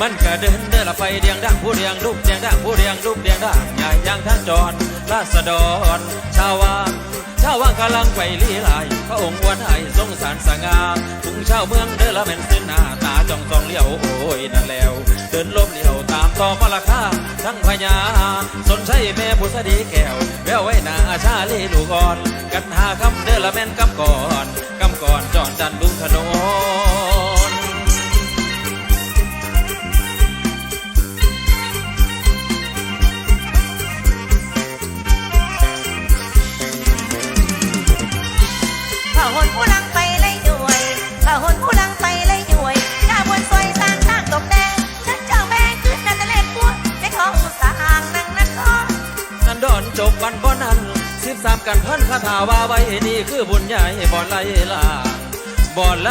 มันก็เดินเดินละไฟเดียงดังผู้เดียงลูกเดียงดังผู้เดียงลูกเดียงดังใหญ่ยังท่านจรราษฎร ชาววังชาววังกำลังไปลีลายพระองค์อวนให้ทรงสารสง่าทุ่งชาวเมืองเด้อละแม่นสิ้นหน้าตาจ้องจ้องเลี้ยวโอ้ยนั่นแล้ว เดินลมเลี้ยวตามต่อมาละค่าทั้งพญาสนใช่แม่บุษดีแก้วแววไว้หน้าชาลีลูกอ่อน กันหาคำเด้อละแม่นกำก่อนกำก่อนจอดดันดุงถนน ผู้ลังไปเลยด้วยข้าหนผู้ลังไปเลยด้วยข้าบนซอยสร้างทางตกแดงฉันเจ้าแม่ขึ้นนั่นทะเลพวกในข้องสร้างนั่งนั่นท้องนันดอนจบวันบ่นั้นสิบสามกันพันคาถาว่าไว้นี่คือบุญใหญ่บ่ไหลลางบ่ไหล